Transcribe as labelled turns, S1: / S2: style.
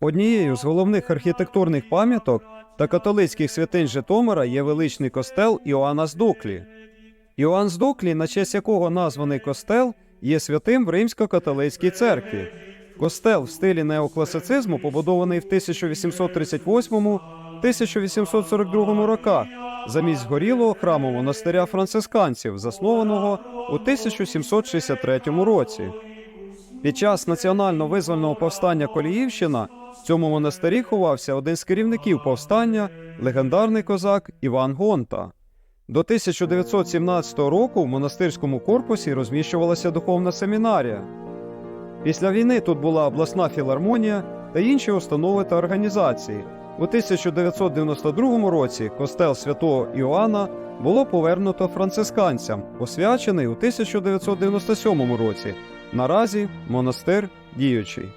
S1: Однією з головних архітектурних пам'яток та католицьких святинь Житомира є величний костел Іоанна з Дуклі. Іоанн з Дуклі, на честь якого названий костел, є святим в римсько-католицькій церкві. Костел в стилі неокласицизму побудований в 1838-1842 роках замість згорілого храму монастиря францисканців, заснованого у 1763 році. Під час національно-визвольного повстання Коліївщина в цьому монастирі ховався один з керівників повстання, легендарний козак Іван Гонта. До 1917 року в монастирському корпусі розміщувалася духовна семінарія. Після війни тут була обласна філармонія та інші установи та організації. У 1992 році костел святого Іоанна було повернуто францисканцям, освячений у 1997 році. Наразі монастир діючий.